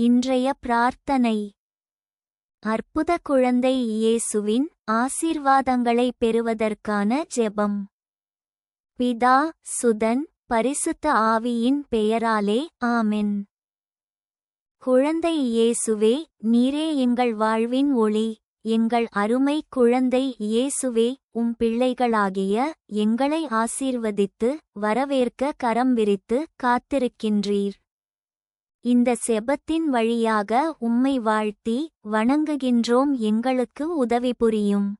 இன்றைய பிரார்த்தனை. அற்புத குழந்தை இயேசுவின் ஆசீர்வாதங்களை பெறுவதற்கான ஜெபம். பிதா சுதன் பரிசுத்த ஆவியின் பெயராலே ஆமென். குழந்தை இயேசுவே நீரே எங்கள் வாழ்வின் ஒளி. எங்கள் அருமை குழந்தை இயேசுவே உம் பிள்ளைகளாகிய எங்களை ஆசீர்வதித்து வரவேற்க கரம் விரித்து காத்திருக்கின்றீர். இந்த செபத்தின் வழியாக உம்மை வாழ்த்தி வணங்குகின்றோம் எங்களுக்கு உதவி புரியும்.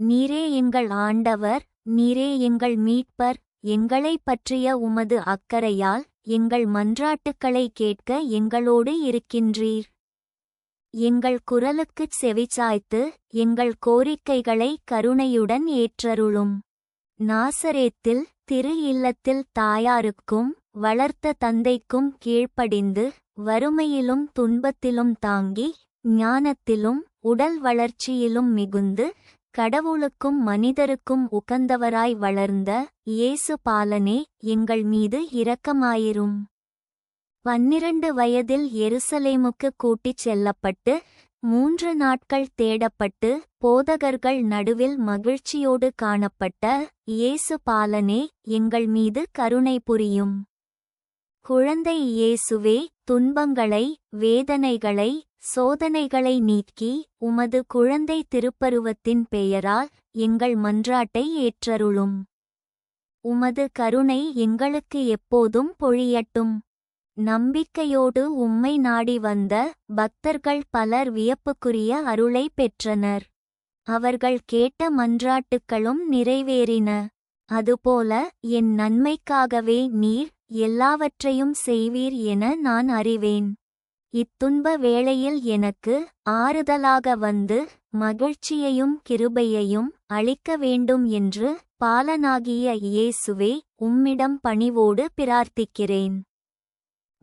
நீரே எங்கள் ஆண்டவர் நீரே எங்கள் மீட்பர் எங்களைப் பற்றிய உமது அக்கறையால் எங்கள் மன்றாட்டுக்களை கேட்க எங்களோடு இருக்கின்றீர். எங்கள் குரலுக்குச் செவிச்சாய்த்து எங்கள் கோரிக்கைகளை கருணையுடன் ஏற்றருளும். நாசரேத்தில் திரு இல்லத்தில் தாயாருக்கும் வளர்த்த தந்தைக்கும் கீழ்ப்படிந்து வறுமையிலும் துன்பத்திலும் தாங்கி ஞானத்திலும் உடல் வளர்ச்சியிலும் மிகுந்து கடவுளுக்கும் மனிதருக்கும் உகந்தவராய் வளர்ந்த இயேசு பாலனே எங்கள் மீது இரக்கமாயிரும். பன்னிரண்டு வயதில் எருசலேமுக்கு கூட்டிச் செல்லப்பட்டு மூன்று நாட்கள் தேடப்பட்டு போதகர்கள் நடுவில் மகிழ்ச்சியோடு காணப்பட்ட இயேசு பாலனே எங்கள் மீது கருணை புரியும். குழந்தை இயேசுவே துன்பங்களை வேதனைகளை சோதனைகளை நீக்கி உமது குழந்தை திருப்பருவத்தின் பெயரால் எங்கள் மன்றாட்டை ஏற்றருளும். உமது கருணை எங்களுக்கு எப்போதும் பொழியட்டும். நம்பிக்கையோடு உம்மை நாடி வந்த பக்தர்கள் பலர் வியப்புக்குரிய அருளை பெற்றனர். அவர்கள் கேட்ட மன்றாட்டுக்களும் நிறைவேறின. அதுபோல என் நன்மைக்காகவே நீர் எல்லாவற்றையும் செய்வீர் என நான் அறிவேன். இத்துன்ப வேளையில் எனக்கு ஆறுதலாக வந்து மகிழ்ச்சியையும் கிருபையையும் அளிக்க வேண்டும் என்று பாலனாகிய இயேசுவே உம்மிடம் பணிவோடு பிரார்த்திக்கிறேன்.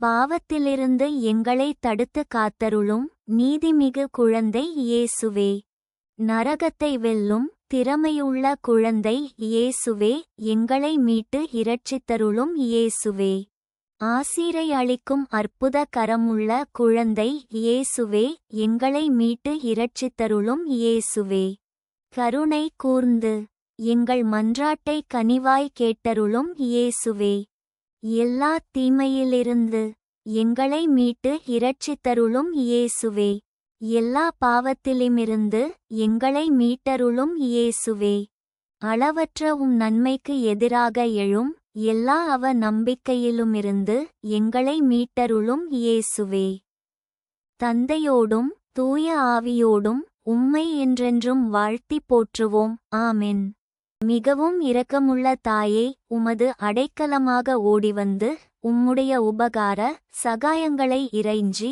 பாவத்திலிருந்து எங்களை தடுத்து காத்தருளும் நீதிமிகு குழந்தை இயேசுவே. நரகத்தை வெல்லும் திறமையுள்ள குழந்தை இயேசுவே எங்களை மீட்டு இரட்சித்தருளும் இயேசுவே. ஆசீரை அளிக்கும் அற்புத கரமுள்ள குழந்தை இயேசுவே எங்களை மீட்டு இரட்சித்தருளும் இயேசுவே. கருணை கூர்ந்து எங்கள் மன்றாட்டை கனிவாய் கேட்டருளும் இயேசுவே. எல்லா தீமையிலிருந்து எங்களை மீட்டு இரட்சித்தருளும் இயேசுவே. எல்லா பாவத்திலுமிருந்து எங்களை மீட்டருளும் இயேசுவே. அளவற்ற உம் நன்மைக்கு எதிராக எழும் எல்லா அவ நம்பிக்கையிலுமிருந்து எங்களை மீட்டருளும் இயேசுவே. தந்தையோடும் தூய ஆவியோடும் உம்மை என்றென்றும் வாழ்த்தி போற்றுவோம். ஆமென். மிகவும் இரக்கமுள்ள தாயே உமது அடைக்கலமாக ஓடிவந்து உம்முடைய உபகார சகாயங்களை இறைஞ்சி